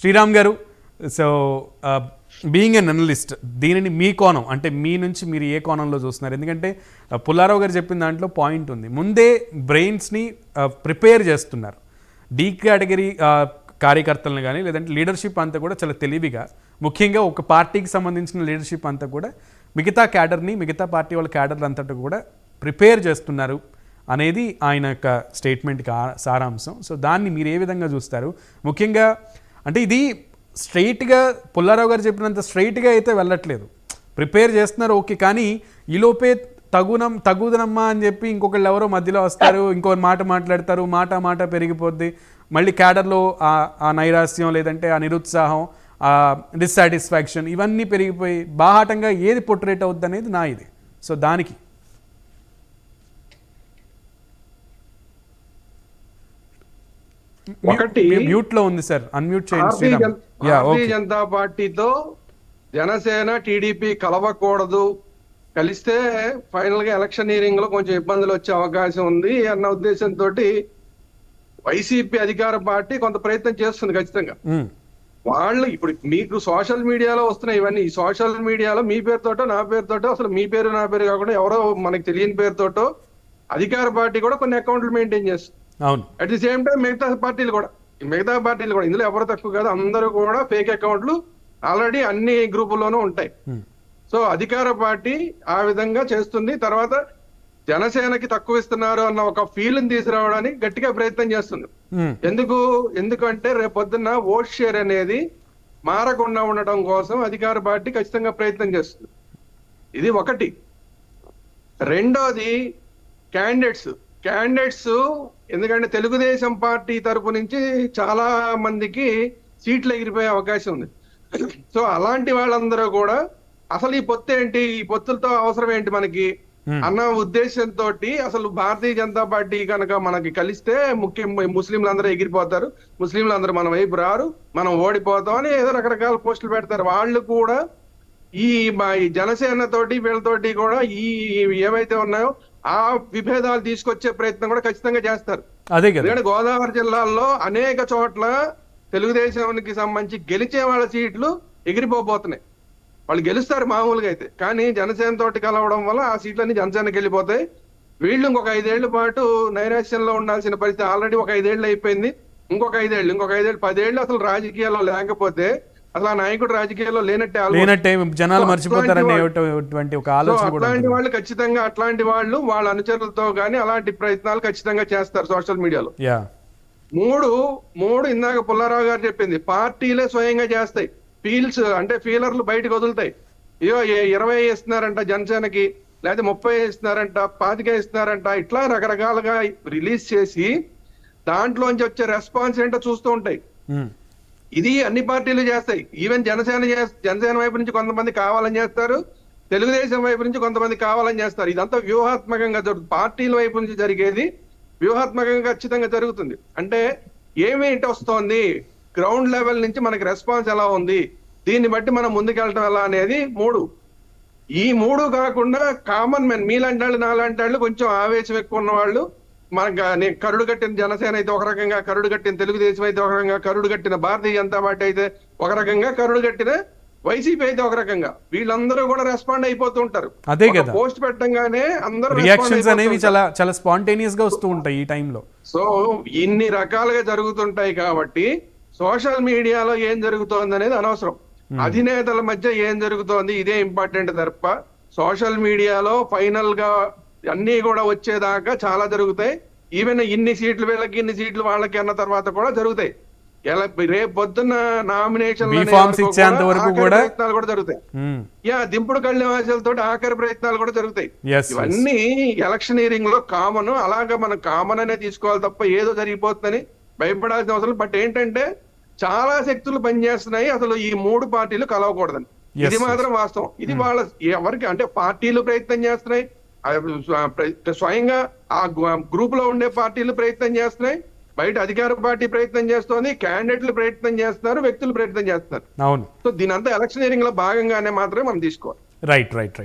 శ్రీరామ్ గారు so being an analyst దీనిని మీ కోణం అంటే మీ నుంచి మీరు ఏ కోణంలో చూస్తున్నారు? ఎందుకంటే పుల్లారావు గారు చెప్పిన దాంట్లో పాయింట్ ఉంది. ముందే బ్రెయిన్స్ని ప్రిపేర్ చేస్తున్నారు. డీ కేటగిరీ కార్యకర్తలను కానీ లేదంటే లీడర్షిప్ అంతా కూడా చాలా తెలివిగా ముఖ్యంగా ఒక పార్టీకి సంబంధించిన లీడర్షిప్ అంతా కూడా మిగతా క్యాడర్ని మిగతా పార్టీ వాళ్ళ క్యాడర్ అంతటా కూడా ప్రిపేర్ చేస్తున్నారు అనేది ఆయన యొక్క స్టేట్మెంట్కి సారాంశం. సో దాన్ని మీరు ఏ విధంగా చూస్తారు? ముఖ్యంగా అంటే ఇది స్ట్రైట్గా పుల్లారావు గారు చెప్పినంత స్ట్రైట్గా అయితే వెళ్ళట్లేదు. ప్రిపేర్ చేస్తున్నారు ఓకే కానీ ఈలోపే తగునం తగుదనమ్మా అని చెప్పి ఇంకొకళ్ళు ఎవరో మధ్యలో వస్తారు ఇంకో మాట మాట్లాడతారు మాట మాట పెరిగిపోద్ది. మళ్ళీ క్యాడర్లో ఆ నైరాస్యం లేదంటే ఆ నిరుత్సాహం ఆ డిస్సాటిస్ఫాక్షన్ ఇవన్నీ పెరిగిపోయి బాహాటంగా ఏది పొట్రేట్ అవుద్ది అనేది నా ఇది. సో దానికి. ఒకటి మ్యూట్లో ఉంది సార్. అన్మ్యూట్ చేయండి భారతీయ జనతా పార్టీతో జనసేన టీడీపీ కలవకూడదు. కలిస్తే ఫైనల్గా ఎలక్షనీరింగ్లో కొంచెం ఇబ్బందులు వచ్చే అవకాశం ఉంది అన్న ఉద్దేశంతో వైసీపీ అధికార పార్టీ కొంత ప్రయత్నం చేస్తుంది ఖచ్చితంగా. వాళ్ళు ఇప్పుడు మీకు సోషల్ మీడియాలో వస్తున్నాయి ఇవన్నీ. ఈ సోషల్ మీడియాలో మీ పేరుతోటో నా పేరుతోటో అసలు మీ పేరు నా పేరు కాకుండా ఎవరో మనకి తెలియని పేరుతోటో అధికార పార్టీ కూడా కొన్ని అకౌంట్లు మెయింటైన్ చేస్తుంది. అవును. అట్ ది సేమ్ టైం మిగతా పార్టీలు కూడా. మిగతా పార్టీలు కూడా. ఇందులో ఎవరు తక్కువ కాదు అందరూ కూడా ఫేక్ అకౌంట్లు ఆల్రెడీ అన్ని గ్రూపుల్లోనూ ఉంటాయి. మ్మ్. సో అధికార పార్టీ ఆ విధంగా చేస్తుంది. తర్వాత జనసేనకి తక్కువ ఇస్తున్నారు అన్న ఒక ఫీల్ని తీసుకురావడానికి గట్టిగా ప్రయత్నం చేస్తుంది. మ్మ్. ఎందుకు? ఎందుకంటే రేపు పొద్దున్న ఓట్ షేర్ అనేది మారకుండా ఉండటం కోసం అధికార పార్టీ ఖచ్చితంగా ప్రయత్నం చేస్తుంది. ఇది ఒకటి. రెండోది క్యాండిడేట్స్ క్యాండిడేట్స్ ఎందుకంటే తెలుగుదేశం పార్టీ తరపు నుంచి చాలా మందికి సీట్లు ఎగిరిపోయే అవకాశం ఉంది. సో అలాంటి వాళ్ళందరూ కూడా అసలు ఈ పొత్తు ఏంటి? ఈ పొత్తులతో అవసరం ఏంటి మనకి. అన్న ఉద్దేశంతో అసలు భారతీయ జనతా పార్టీ కనుక మనకి కలిస్తే ముఖ్యం ముస్లింలు అందరూ ఎగిరిపోతారు. ముస్లింలు అందరూ మన వైపు రారు. మనం ఓడిపోతాం అని ఏదో రకరకాల పోస్టులు పెడతారు. వాళ్ళు కూడా ఈ మా ఈ జనసేన తోటి వీళ్ళతోటి కూడా ఈ ఏవైతే ఉన్నాయో ఆ విభేదాలు తీసుకొచ్చే ప్రయత్నం కూడా ఖచ్చితంగా చేస్తారు. అదే కదా. ఎందుకంటే గోదావరి జిల్లాల్లో అనేక చోట్ల తెలుగుదేశానికి సంబంధించి గెలిచే వాళ్ళ సీట్లు ఎగిరిపోబోతున్నాయి. వాళ్ళు గెలుస్తారు మామూలుగా అయితే. కానీ జనసేన తోటి కలవడం వల్ల ఆ సీట్లన్నీ జనసేనకి వెళ్ళిపోతాయి. వీళ్ళు ఇంకొక ఐదేళ్ళ పాటు నైరాశ్యంలో ఉండాల్సిన పరిస్థితి ఆల్రెడీ ఒక ఐదేళ్ళు అయిపోయింది. ఇంకొక ఐదేళ్ళు ఇంకొక ఐదేళ్ళు పదేళ్ళు అసలు రాజకీయాల్లో లేకపోతే అసలు ఆ నాయకుడు రాజకీయాల్లో లేనట్టే. లేనట్టే జనాలు సో మర్చిపోతారనే అట్లాంటి అటువంటి ఒక ఆలోచన అట్లాంటి. వాళ్ళు ఖచ్చితంగా అట్లాంటి వాళ్ళు వాళ్ళ అనుచరులతో గానీ అలాంటి ప్రయత్నాలు ఖచ్చితంగా చేస్తారు సోషల్ మీడియాలో మూడు మూడు ఇందాక పుల్లారావు గారు చెప్పింది పార్టీలే స్వయంగా చేస్తాయి ఫీల్స్ అంటే ఫీలర్లు బయటకు వదులుతాయి ఇయో ఇరవై ఇస్తున్నారంట జనసేనకి లేదా ముప్పై ఇస్తున్నారంట పాతిక ఇస్తున్నారంట ఇట్లా రకరకాలుగా రిలీజ్ చేసి దాంట్లోంచి వచ్చే రెస్పాన్స్ ఏంటో చూస్తూ ఉంటాయి. ఇది అన్ని పార్టీలు చేస్తాయి. ఈవెన్ జనసేన జనసేన వైపు నుంచి కొంతమంది కావాలని చేస్తారు. తెలుగుదేశం వైపు నుంచి కొంతమంది కావాలని చేస్తారు. ఇదంతా వ్యూహాత్మకంగా జరుగుతుంది పార్టీల వైపు నుంచి జరిగేది వ్యూహాత్మకంగా ఖచ్చితంగా జరుగుతుంది. అంటే ఏమేంటి వస్తోంది గ్రౌండ్ లెవెల్ నుంచి మనకి రెస్పాన్స్ ఎలా ఉంది? దీన్ని బట్టి మనం ముందుకెళ్ళటం ఎలా అనేది మూడు. ఈ మూడు కాకుండా కామన్ మెన్ మీలాంటి వాళ్ళు నాలాంటి వాళ్ళు కొంచెం ఆవేశం ఎక్కువ ఉన్న వాళ్ళు మనకు కరుడు కట్టిన జనసేన అయితే ఒక రకంగా కరుడు కట్టిన తెలుగుదేశం అయితే ఒక రకంగా కరుడు కట్టిన భారతీయ జనతా పార్టీ అయితే ఒక రకంగా కరుడు కట్టిన వైసీపీ అయితే ఒక రకంగా. వీళ్ళందరూ కూడా రెస్పాండ్ అయిపోతూ ఉంటారు. అదే కదా. పోస్ట్ పెట్టంగానే అందరూ రియాక్షన్స్ అనేవి. చాలా చాలా స్పాంటేనియస్గా వస్తూ ఉంటాయి ఈ టైంలో సో ఇన్ని రకాలుగా జరుగుతుంటాయి కాబట్టి సోషల్ మీడియాలో ఏం జరుగుతోంది అనేది అనవసరం. అధినేతల మధ్య ఏం జరుగుతోంది ఇదే ఇంపార్టెంట్ తప్ప సోషల్ మీడియాలో ఫైనల్గా అన్ని కూడా వచ్చేదాకా చాలా జరుగుతాయి. ఈవెన్ ఇన్ని సీట్లు వీళ్ళకి ఇన్ని సీట్లు వాళ్ళకి అన్న తర్వాత కూడా జరుగుతాయి. ఎలా రేపు పొద్దున్న నామినేషన్ ప్రయత్నాలు కూడా జరుగుతాయి. మ్మ్. యా దింపుడు కళ్ళ ఆశలతో ఆఖరి ప్రయత్నాలు కూడా జరుగుతాయి. ఇవన్నీ ఎలక్షనీరింగ్లో కామన్ అలాగా మనం కామన్ అనే తీసుకోవాలి తప్ప ఏదో జరిగిపోతుందని భయపడాల్సిన అవసరం బట్ ఏంటంటే చాలా శక్తులు పనిచేస్తున్నాయి. అసలు ఈ మూడు పార్టీలు కలవకూడదని. ఇది. మాత్రం వాస్తవం. ఇది వాళ్ళ ఎవరికి అంటే పార్టీలు ప్రయత్నం చేస్తున్నాయి. స్వయంగా ఆ గ్రూప్లో ఉండే పార్టీలు ప్రయత్నం చేస్తున్నాయి. బయట అధికార పార్టీ ప్రయత్నం చేస్తోంది. క్యాండిడేట్లు ప్రయత్నం చేస్తున్నారు. వ్యక్తులు ప్రయత్నం చేస్తున్నారు. అవును. సో దీని అంతా ఎలక్షనీరింగ్లో భాగంగానే మాత్రమే మనం తీసుకోవాలి. Right right right.